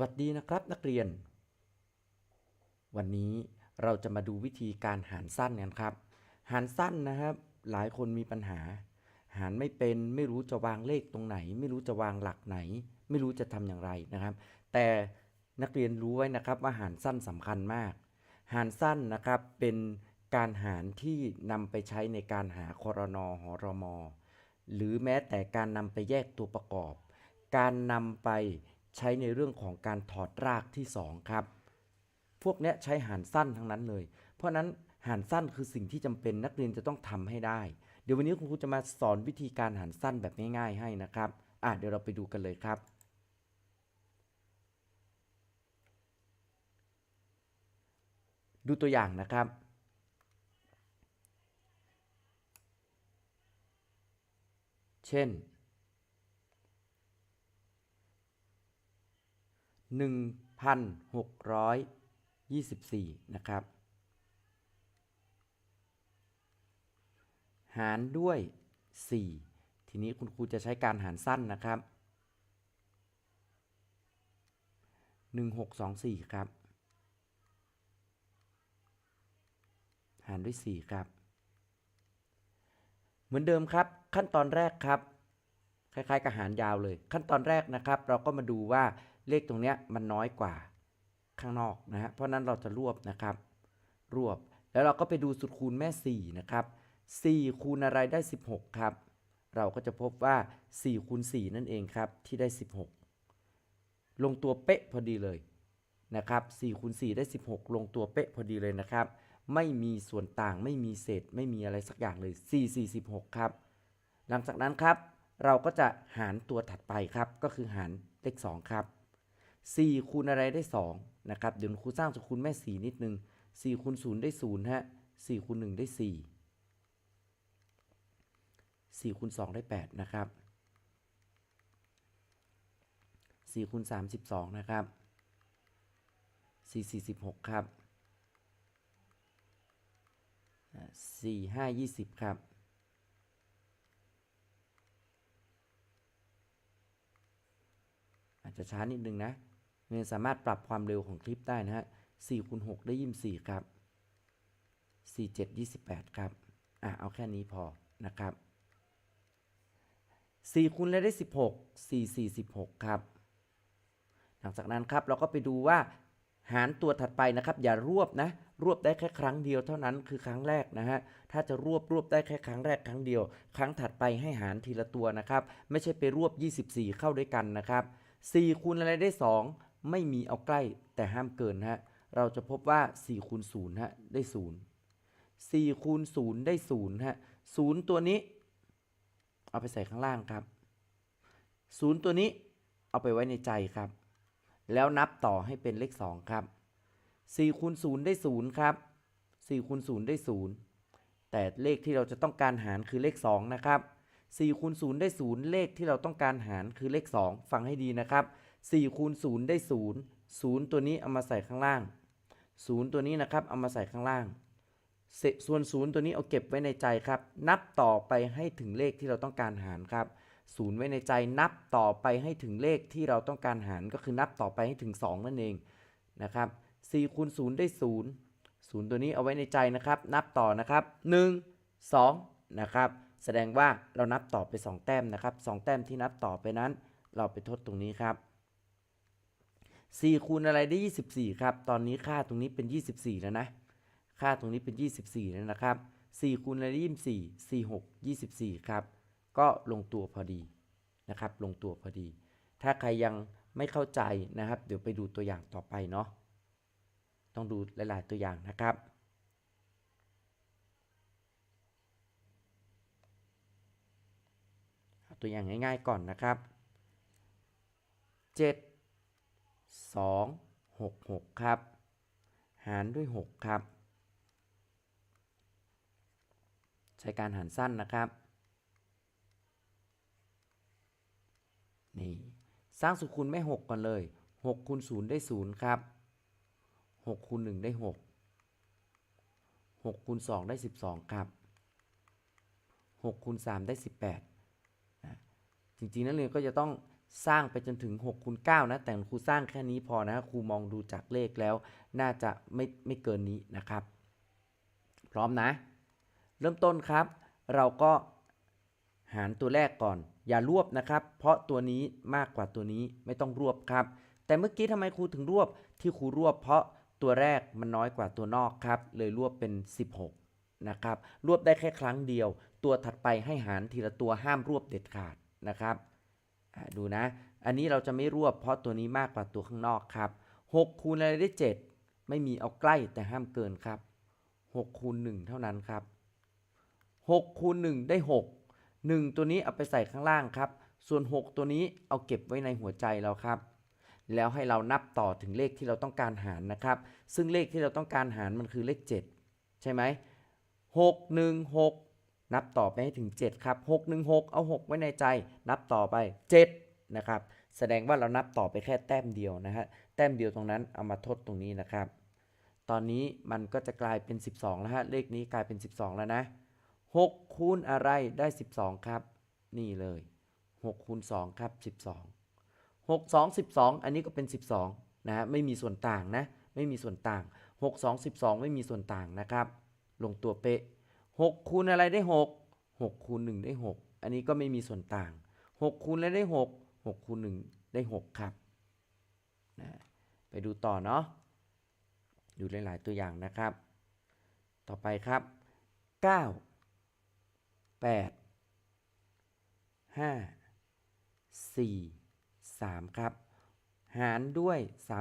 วัสดีนะครับนักเรียน วันนี้เราจะมาดูวิธีการหารสั้นกันครับ หารสั้นนะครับ หลายคนมีปัญหา หารไม่เป็นไม่รู้จะวางเลขตรงไหน ไม่รู้จะวางหลักไหน ไม่รู้จะทำอย่างไรนะครับ แต่นักเรียนรู้ไว้นะครับว่าหารสั้นสำคัญมาก หารสั้นนะครับเป็นการหารที่นำไปใช้ในการหาคอรนอหอรมอหรือแม้แต่การนำไปแยกตัวประกอบ การนำไป ใช้ในเรื่องของการถอดรากที่2ครับ พวกเนี้ยใช้หารสั้นทั้งนั้นเลย เพราะนั้นหารสั้นคือสิ่งที่จำเป็นนักเรียนจะต้องทำให้ได้ เดี๋ยววันนี้คุณครูจะมาสอนวิธีการหารสั้นแบบง่ายๆให้นะครับอะเดี๋ยวเราไปดูกันเลยครับ ดูตัวอย่างนะครับเช่น 1,624 นะครับ หารด้วย 4 ทีนี้คุณครูจะใช้การหารสั้นนะครับ 1624 ครับ หารด้วย 4 ครับ เหมือนเดิมครับ ขั้นตอนแรกครับ คล้ายๆกับหารยาวเลย ขั้นตอนแรกนะครับ เราก็มาดูว่า เลขตรงเนี้ยมันน้อยกว่าข้างนอกนะฮะ เพราะนั้นเราจะรวบนะครับ รวบ แล้วเราก็ไปดูสุดคูณแม่ 4 นะครับ 4 คูณอะไรได้ 16 ครับ เราก็จะพบว่า 4 คูณ 4 นั่นเองครับ ที่ได้ 16 ลงตัวเป๊ะพอดีเลยนะครับ4คูณ4ได้ 16 ลงตัวเป๊ะพอดีเลยนะครับ ไม่มีส่วนต่างไม่มีเศษ ไม่มีอะไรสักอย่างเลย 4 4 16 ครับ หลังจากนั้นครับ เราก็จะหารตัวถัดไปครับ ก็คือหารเลข 2 ครับ 4คูณอะไรได้ 2 นะครับ เดี๋ยวครูสร้างสกุลแม่ 4 นิดนึง4คูณ0ได้0ฮะ4คูณ1ได้ 4 4คูณ2ได้ 8 นะครับ4คูณ3 12 นะครับ 4 4 16ครับ 4 5 20 ครับอาจจะช้านิดนึงนะ เรียนสามารถปรับความเร็วของคลิปได้นะฮะ4คูณ6ได้24ครับ4 7 28ครับ อะ เอาแค่นี้พอนะครับ4คูณแล้วได้16 4 4 16ครับ หลังจากนั้นครับเราก็ไปดูว่าหารตัวถัดไปนะครับ อย่ารวบนะ รวบได้แค่ครั้งเดียวเท่านั้นคือครั้งแรกนะฮะถ้าจะรวบรวบได้แค่ครั้งแรกครั้งเดียว ครั้งถัดไปให้หารทีละตัวนะครับ ไม่ใช่ไปรวบ 24 เข้าด้วยกันนะครับ4คูณอะไรได้ 2 ไม่มีเอาใกล้แต่ห้ามเกินฮะ เราจะพบว่า4คูณ0ฮะได้ 0 4คูณ0ได้0ฮะ0ตัวนี้ เอาไปใส่ข้างล่างครับ 0 ตัวนี้เอาไปไว้ในใจครับ แล้วนับต่อให้เป็นเลข 2 ครับ4คูณ0ได้0ครับ4คูณ0ได้ 0 แต่เลขที่เราจะต้องการหารคือเลข 2 นะครับ4คูณ0ได้ 0 เลขที่เราต้องการหารคือเลข 2 ฟังให้ดีนะครับ 4คูณ0ได้ 0 0 ตัวนี้เอามาใส่ข้างล่าง 0 ตัวนี้นะครับเอามาใส่ข้างล่างเศษส่วน 0 ตัวนี้เอาเก็บไว้ในใจครับ นับต่อไปให้ถึงเลขที่เราต้องการหารครับ0ไว้ในใจนับต่อไปให้ถึงเลขที่เราต้องการหารก็คือนับต่อไปให้ถึง 2 นั่นเองนะครับ4คูณ0ได้ 0 0 ตัวนี้เอาไว้ในใจนะครับ นับต่อนะครับ 1 2 นะครับ แสดงว่าเรานับต่อไป 2 แต้มนะครับ 2 แต้มที่นับต่อไปนั้น เราไปทดตรงนี้ครับ 4คูณอะไรได้ 24 ครับ ตอนนี้ค่าตรงนี้เป็น 24 แล้วนะ ค่าตรงนี้เป็น 24 แล้วนะครับ4คูณอะไรได้24 4 6 24 ครับ ก็ลงตัวพอดีนะครับ ลงตัวพอดี ถ้าใครยังไม่เข้าใจนะครับ เดี๋ยวไปดูตัวอย่างต่อไปเนาะ ต้องดูหลาย ๆ ตัวอย่างนะครับตัวอย่างง่าย ๆ ก่อนนะครับ 7 2 6 6 ครับ หารด้วย 6 ครับ ใช้การหารสั้นนะครับนี่สร้างสุขุนไม่ 6 ก่อนเลย6คูณ0ได้ 0 ครับ6คูณ1ได้ 6 6คูณ2ได้ 12 ครับ6คูณ3ได้ 18 จริงๆ นักเรียนก็จะต้อง สร้างไปจนถึง6คูณ9นะ แต่ครูสร้างแค่นี้พอนะครูมองดูจากเลขแล้ว น่าจะไม่ไม่เกินนี้นะครับ พร้อมนะ เริ่มต้นครับ เราก็หารตัวแรกก่อน อย่ารวบนะครับ เพราะตัวนี้มากกว่าตัวนี้ไม่ต้องรวบครับ แต่เมื่อกี้ทำไมครูถึงรวบที่ครูรวบ เพราะตัวแรกมันน้อยกว่าตัวนอกครับ เลยรวบเป็น 16 นะครับ รวบได้แค่ครั้งเดียว ตัวถัดไปให้หารทีละตัวห้ามรวบเด็ดขาดนะครับ ดูนะ อันนี้เราจะไม่รวบเพราะตัวนี้มากกว่าตัวข้างนอกครับ6คูณอะไรได้ 7 ไม่มีเอาใกล้แต่ห้ามเกินครับ6คูณ1เท่านั้นครับ6คูณ1ได้ 6 1 ตัวนี้เอาไปใส่ข้างล่างครับ ส่วน 6 ตัวนี้เอาเก็บไว้ในหัวใจเราครับ แล้วให้เรานับต่อถึงเลขที่เราต้องการหารนะครับ ซึ่งเลขที่เราต้องการหารมันคือเลข 7 ใช่ไหม6 1 6 นับต่อไปให้ถึง 7 ครับ 6 1 6 เอา 6 ไว้ในใจ นับต่อไป 7 นะครับ แสดงว่าเรานับต่อไปแค่แต้มเดียวนะฮะ แต้มเดียวตรงนั้นเอามาทดตรงนี้นะครับ ตอนนี้มันก็จะกลายเป็น 12 แล้วฮะ เลขนี้กลายเป็น 12 แล้วนะ 6 คูณอะไรได้ 12 ครับ นี่เลย 6 คูณ 2 ครับ 12 6 2 12 อันนี้ก็เป็น 12 นะฮะ ไม่มีส่วนต่างนะ ไม่มีส่วนต่าง 6 2 12 ไม่มีส่วนต่างนะครับ ลงตัวเป๊ะ 6คูณอะไรได้ 6 6คูณ1ได้ 6 อันนี้ก็ไม่มีส่วนต่าง 6คูณอะไรได้ 6 6คูณ1ได้ 6 ครับนะไปดูต่อเนาะดูหลายๆตัวอย่างนะครับ ต่อไปครับ 9 8 5 4 3 ครับ หารด้วย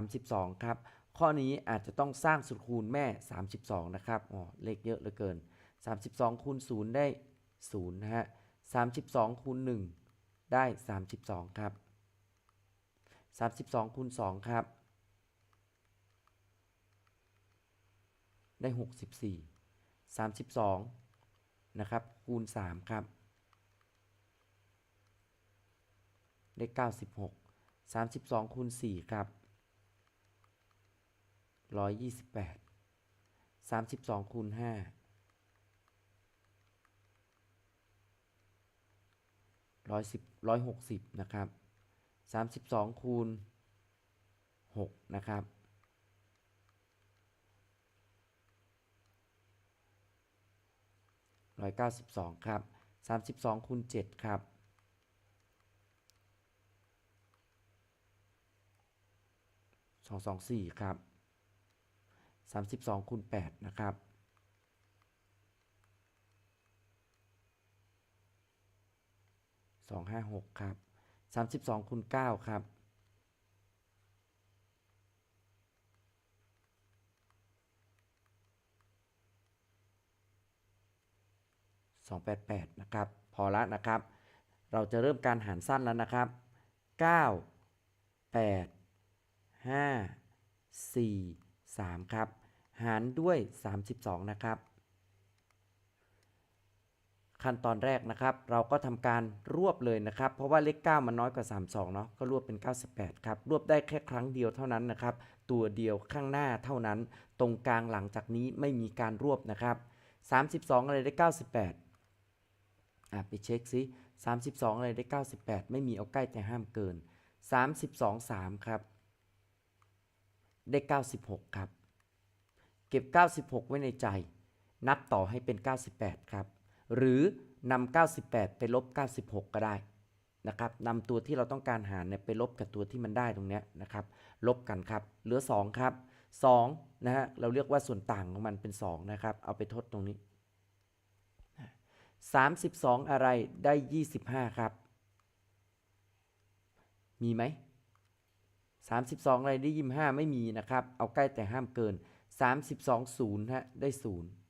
32 ครับ ข้อนี้อาจจะต้องสร้างสูตรคูณแม่ 32 นะครับอ๋อเลขเยอะเหลือเกิน 32คูณ0ได้0นะฮะ32คูณ1ได้ 32 ครับ 32คูณ2ครับ ได้ 64 32นะครับคูณ3ครับ ได้ 96 32คูณ4ครับ 128 32คูณ5 ร้อยสิบร้อยหกสิบนะครับสามสิบสองคูณหกนะครับร้อยเก้าสิบสองครับสามสิบสองคูณเจ็ดครับสองสองสี่ครับสามสิบสองคูณแปดนะครับ สองห้าหกครับสามสิบสองคูณเก้าครับสองแปดแปดนะครับ พอละนะครับ เราจะเริ่มการหารสั้นแล้วนะครับเก้าแปดห้าสี่สามครับ หารด้วยสามสิบสองนะครับ ขั้นตอนแรกนะครับ เราก็ทำการรวบเลยนะครับ เพราะว่าเลข 9 มันน้อยกว่า 32 เนาะก็รวบเป็น 98 ครับ รวบได้แค่ครั้งเดียวเท่านั้นนะครับ ตัวเดียวข้างหน้าเท่านั้น ตรงกลางหลังจากนี้ไม่มีการรวบนะครับ 32 อะไรได้ 98 อะไปเช็คซิ32 อะไรได้ 98 ไม่มีเอาใกล้แต่ห้ามเกิน 32 3 ครับ ได้ 96 ครับ เก็บ 96 ไว้ในใจ นับต่อให้เป็น 98 ครับ หรือนำ98 ไปลบ 96 ก็ได้นะครับนำตัวที่เราต้องการหารเนี่ยไปลบกับตัวที่มันได้ตรงเนี้ยนะครับ ลบกันครับ เหลือ 2 ครับ2นะฮะเราเรียกว่าส่วนต่างของมันเป็น 2 นะครับ เอาไปทดตรงนี้ 32 อะไรได้ 25 ครับ มีไหม 32 อะไรได้ 25 ไม่มีนะครับ เอาใกล้แต่ห้ามเกิน 32 0ฮะได้ 0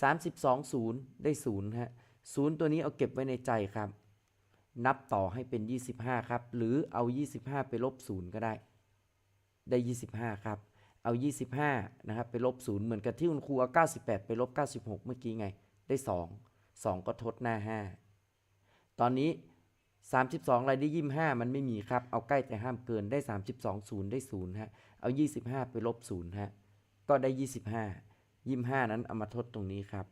32 0 ได้0ฮะ0ตัวนี้เอาเก็บไว้ในใจครับ นับต่อให้เป็น 25 ครับ หรือเอา 25 ไปลบ0ก็ได้ ได้ 25 ครับ เอา 25 นะครับ ไปลบ0เหมือนกับที่คุณครูเอา 98 ไปลบ 96 เมื่อกี้ไง ได้ 2 2 ก็ทดหน้า 5 ตอนนี้ 32อะไรได้25มันไม่มีครับ เอาใกล้แต่ห้ามเกินได้ 32 0 ได้0ฮะ เอา 25 ไปลบ0ฮะ ก็ได้ 25 25นั้นเอามาทดตรงนี้ครับ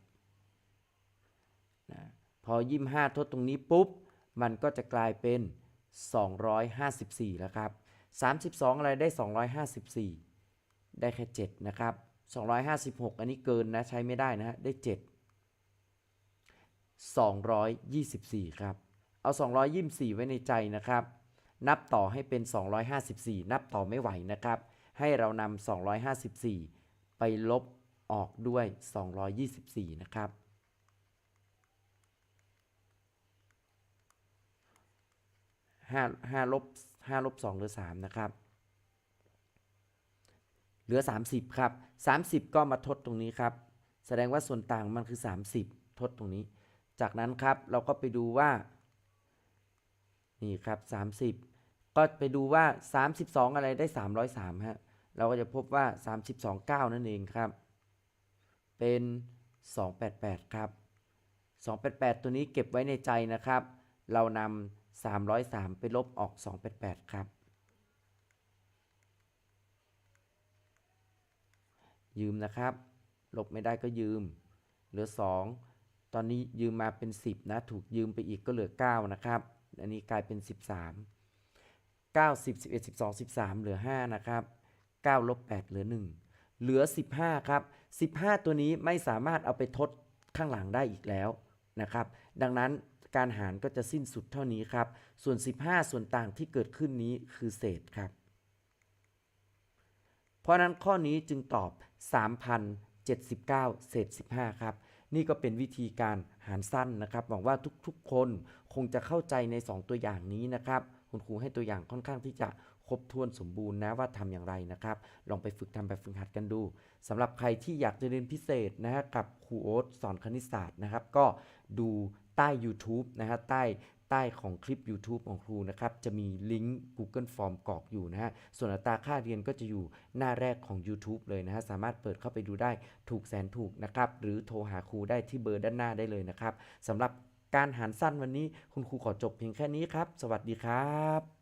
นะพอ25ทดตรงนี้ปุ๊บ มันก็จะกลายเป็น 254 แล้วครับ 32 อะไรได้ 254 ได้แค่ 7 นะครับ 256 อันนี้เกินนะใช้ไม่ได้นะฮะได้ 7 224 ครับ เอา 224 ไว้ในใจนะครับ นับต่อให้เป็น 254 นับต่อไม่ไหวนะครับ ให้เรานำ254 ไปลบ ออกด้วย 224 นะครับ5 5ลบ5ลบ2เหลือ3นะครับ เหลือ 30 ครับ 30 ก็มาทดตรงนี้ครับ แสดงว่าส่วนต่างมันคือ 30 ทดตรงนี้ จากนั้นครับเราก็ไปดูว่า นี่ครับ 30 ก็ไปดูว่า 32 อะไรได้ 303ฮะเราก็จะพบว่า 32 9 นั่นเองครับ เป็น 288 ครับ 288 ตัวนี้เก็บไว้ในใจนะครับ เรานำ303 ไปลบออก 288 ครับ ยืมนะครับ ลบไม่ได้ก็ยืม เหลือ 2 ตอนนี้ยืมมาเป็น 10 นะ ถูกยืมไปอีกก็เหลือ 9 นะครับ อันนี้กลายเป็น 13 9 10 11 12 13 เหลือ 5 นะครับ 9 ลบ 8 เหลือ 1 เหลือ 15 ครับ 15 ตัวนี้ไม่สามารถเอาไปทดข้างหลังได้อีกแล้วนะครับ ดังนั้นการหารก็จะสิ้นสุดเท่านี้ครับ ส่วน 15 ส่วนต่างที่เกิดขึ้นนี้คือเศษครับ เพราะนั้นข้อนี้จึงตอบ 3,079 เศษ 15 ครับ นี่ก็เป็นวิธีการหารสั้นนะครับ หวังว่าทุกๆ คนคงจะเข้าใจใน 2 ตัวอย่างนี้นะครับ คุณครูให้ตัวอย่างค่อนข้างที่จะ รบถ้วนสมบูรณ์นะว่าทำอย่างไรนะครับ ลองไปฝึกทำแบบฝึกหัดกันดูสำหรับใครที่อยากจะเรียนพิเศษนะฮะกับครูโอ๊ตสอนคณิตศาสตร์นะครับ ก็ดูใต้ YouTube นะฮะใต้ใต้ของคลิป YouTube ของครูนะครับ จะมีลิงก์ Google Form กรอกอยู่นะฮะ ส่วนอัตราค่าเรียนก็จะอยู่หน้าแรกของ YouTube เลยนะฮะ สามารถเปิดเข้าไปดูได้ถูกแสนถูกนะครับ หรือโทรหาครูได้ที่เบอร์ด้านหน้าได้เลยนะครับสำหรับการหารสั้นวันนี้คุณครูขอจบเพียงแค่นี้ครับ สวัสดีครับ